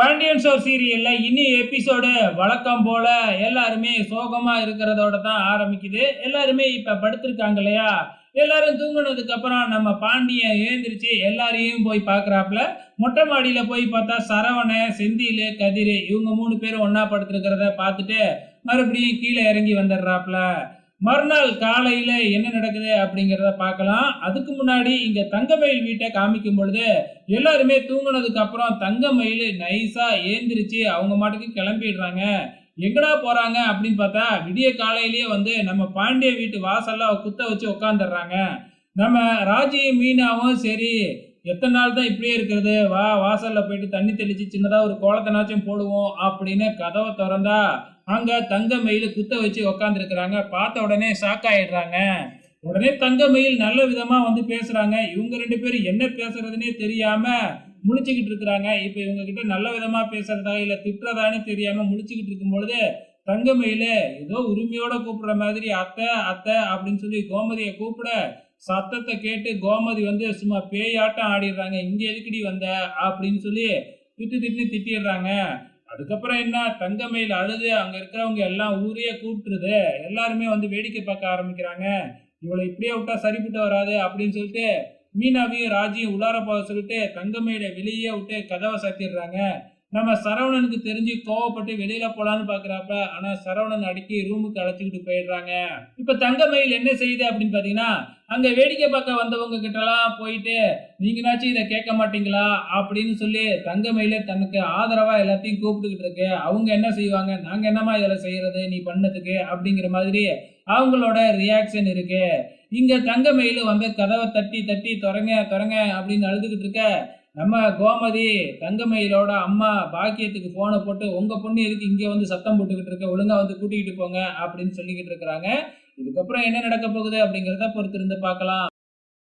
Pandian show சீரியல்ல இனி episode வழக்கம் போல எல்லாருமே சோகமா இருக்கிறதோட தான் ஆரம்பிக்குது. எல்லாருமே இப்ப படுத்திருக்காங்க இல்லையா? எல்லாரும் தூங்கினதுக்கு அப்புறம் நம்ம பாண்டியன் ஏந்திரிச்சு எல்லாரையும் போய் பார்க்குறாப்புல மொட்டை மாடியில் போய் பார்த்தா சரவண செந்தில் கதிர் இவங்க மூணு பேரும் ஒன்றா படுத்திருக்கிறத பார்த்துட்டு மறுபடியும் கீழே இறங்கி வந்துடுறாப்புல. மறுநாள் காலையில் என்ன நடக்குது அப்படிங்கிறத பார்க்கலாம். அதுக்கு முன்னாடி இங்கே தங்கமயில் வீட்டை காமிக்கும் பொழுது எல்லாருமே தூங்கினதுக்கு அப்புறம் தங்கமயில் நைஸாக ஏந்திரிச்சு அவங்க மாட்டுக்கு கிளம்பிடுறாங்க. எங்கடா போகிறாங்க அப்படின்னு பார்த்தா விடிய காலையிலேயே வந்து நம்ம பாண்டிய வீட்டு வாசல்லாம் குத்த வச்சு உட்காந்துடுறாங்க நம்ம ராஜி மீனாவும் சரி எத்தனை நாள் தான் இப்படியே இருக்கிறது? வா வாசலில் போயிட்டு தண்ணி தெளித்து சின்னதாக ஒரு கோலத்தனாச்சும் போடுவோம் அப்படின்னு கதவை திறந்தா அங்கே தங்க மயில் குத்த வச்சு உக்காந்துருக்குறாங்க. பார்த்த உடனே ஷாக் ஆயிடுறாங்க. உடனே தங்க மயில் நல்ல விதமாக வந்து பேசுகிறாங்க இவங்க ரெண்டு பேரும் என்ன பேசுறதுனே தெரியாமல் முழிச்சுக்கிட்டு இருக்கிறாங்க. இப்போ இவங்க கிட்ட நல்ல விதமாக பேசுறதா இல்லை திட்டுறதான்னு தெரியாமல் முழிச்சுக்கிட்டு இருக்கும் பொழுது தங்க மயில ஏதோ உரிமையோட கூப்பிடுற மாதிரி அத்தை அத்தை அப்படின்னு சொல்லி கோமதியை கூப்பிட சத்தத்தை கேட்டு கோமதி வந்து சும்மா பேயாட்டம் ஆடிடுறாங்க. இங்கே எதுக்கடி வந்த? அப்படின்னு சொல்லி திட்டு திட்டு திட்டிடுறாங்க. அதுக்கப்புறம் என்ன? தங்கமயில் அழுது அங்க இருக்கிறவங்க எல்லாம் ஊரையே கூப்பிட்டுருது எல்லாருமே வந்து வேடிக்கை பார்க்க ஆரம்பிக்கிறாங்க. இவளை இப்படியே விட்டா சரிப்பட்டு வராது அப்படின்னு சொல்லிட்டு மீனாவையும் ராஜியும் உள்ளார போக சொல்லிட்டு தங்கமயில வெளியே விட்டு கதவை சாத்திடுறாங்க. நம்ம சரவணனுக்கு தெரிஞ்சு கோவப்பட்டு வெளியில போலான்னு பாக்குறாப்ப ஆனா சரவணன் அடிக்கி ரூமுக்கு அழைச்சிக்கிட்டு போயிடுறாங்க. இப்ப தங்கமயில் என்ன செய்யுது அப்படின்னு பாத்தீங்கன்னா அங்க வேடிக்கை பார்க்க வந்தவங்க கிட்ட எல்லாம் போயிட்டு நீங்கனாச்சும் இதை கேட்க மாட்டீங்களா? அப்படின்னு சொல்லி தங்கமயில தனக்கு ஆதரவா எல்லாத்தையும் கூப்பிட்டுக்கிட்டு இருக்கு. அவங்க என்ன செய்வாங்க? நாங்க என்னமா இதுல செய்யறது? நீ பண்ணதுக்கு? அப்படிங்கிற மாதிரி அவங்களோட ரியாக்ஷன் இருக்கு. இங்க தங்கமயில் வந்து கதவை தட்டி தட்டி தொடங்க தொடங்க அப்படின்னு அழுதுகிட்டு இருக்க. நம்ம கோமதி தங்கமயிலோட அம்மா பாக்கியத்துக்கு போனை போட்டு உங்க பொண்ணு எதுக்கு இங்கே வந்து சத்தம் போட்டுக்கிட்டு இருக்க? ஒழுங்கா வந்து கூட்டிகிட்டு போங்க அப்படின்னு சொல்லிக்கிட்டு இருக்கிறாங்க. இதுக்கப்புறம் என்ன நடக்க போகுது அப்படிங்கிறத பொறுத்திருந்து பார்க்கலாம்.